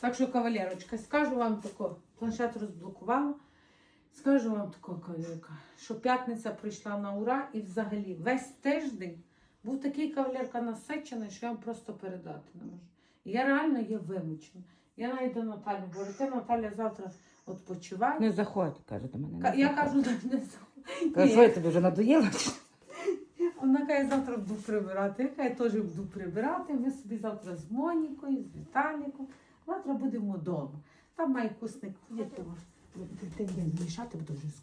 Так що, кавалерочка, скажу вам тако, планшет розблокувала. Скажу вам тако, кавалерка, що п'ятниця прийшла на ура і взагалі весь тиждень був такий кавалерка насичений, що я вам просто передати не можу. Я реально є вимучена. Я навіть до Наталі говорю, ти Наталя завтра відпочивай. Не заходь, каже до мене. Ка- не Я заходь. кажу, не не Каже, що я тобі вже надоїла? Вона каже, завтра буду прибирати. Я каже, теж буду прибирати. Ми собі завтра з Монікою, з Віталіком. Завтра будемо вдома. Там має кусник. Є того. Ти не мішати, бо дуже з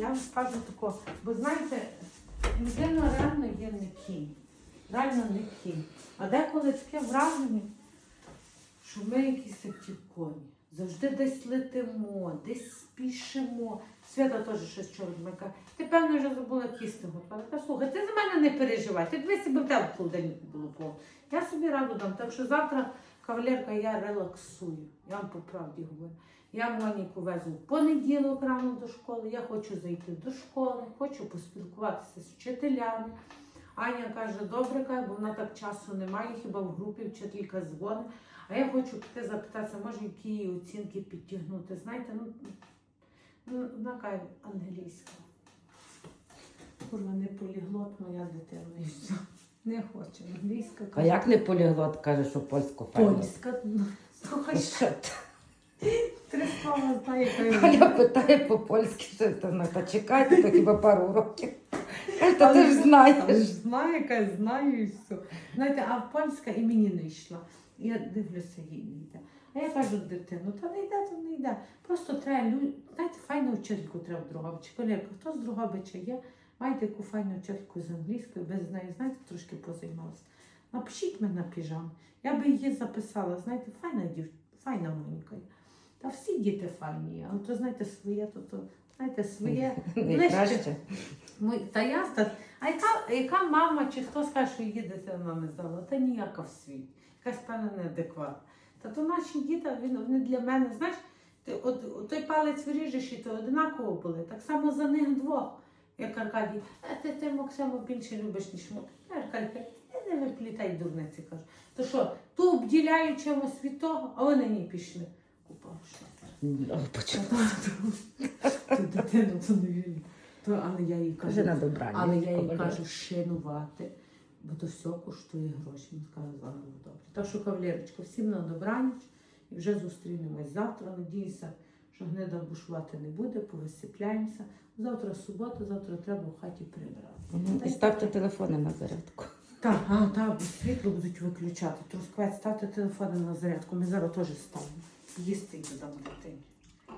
Я вам скажу тако, бо знаєте, людина реально є не кінь. Реально не кінь. А деколи таке враження, що ми якісь такі коні. Завжди десь летимо, десь спішимо. Свята теж щось каже, ти певно вже забула кісти готувати. Та слухай, ти за мене не переживай, ти дивись, себе в тебе в було повно. Я собі раду дам. Так що завтра, кавалерка, я релаксую. Я вам по правді говорю. Я Моніку везу в понеділок рано до школи. Я хочу зайти до школи, хочу поспілкуватися з вчителями. Аня каже, добре, каже, бо вона так часу немає, хіба в групі вчителька дзвонить. А я хочу піти запитатися, може, які її оцінки підтягнути. Знаєте, ну, ну вона каже англійська. Курва, не поліглот моя дитина і все. Не хоче. Англійська А як не поліглот, каже, що польську файно. Польська. Ну, слухай, Що ти? три слова знає, яка питає по-польськи, що то ну, та чекайте, то хіба пару років. Каже, та ти ж знаєш. Знаю, яка знаю і все. Знаєте, а польська і мені не йшла. Я дивлюся, їй не йде. А я кажу дитину, та не йде, то не йде. Просто треба, лю- знаєте, файну вчительку треба в Дрогобичі. Колірка, хто з Дрогобича є, маєте яку файну вчительку з англійської, без неї, знаєте, трошки позаймалася. Напишіть мене на піжам. Я би її записала, знаєте, файна дів, файна Моніка. Та всі діти файні, але то знаєте, своє, то, то знаєте, своє. Найкраще. Та я та, а яка, яка мама чи хто скаже, що її дитина не здала? Та ніяка в світі. Якась певна неадекватна. Та то наші діти, він, вони для мене, знаєш, ти, от, той палець виріжеш і то одинаково були. Так само за них двох. Як Аркадій, а ти, ти Максиму більше любиш, ніж ми. Аркадій, каже, не виплітай дурниці, кажу. То що, ту обділяю чимось від того, а вони не пішли. Купа що. О, дитину то не вірю. То, але я їй кажу, Каже на добраніч. але я їй кавалер. кажу шинувати, бо то все коштує гроші. Він сказав, зараз добре. Так що, кавалерочка, всім на добраніч і вже зустрінемось завтра. Надіюся, що гнида бушувати не буде, повисипляємося. Завтра субота, завтра треба в хаті прибрати. Мгм. І ставте телефони на зарядку. Так, а, так, бо світло будуть виключати. Трускавець, ставте телефони на зарядку. Ми зараз теж ставимо. Їсти й додам дитині.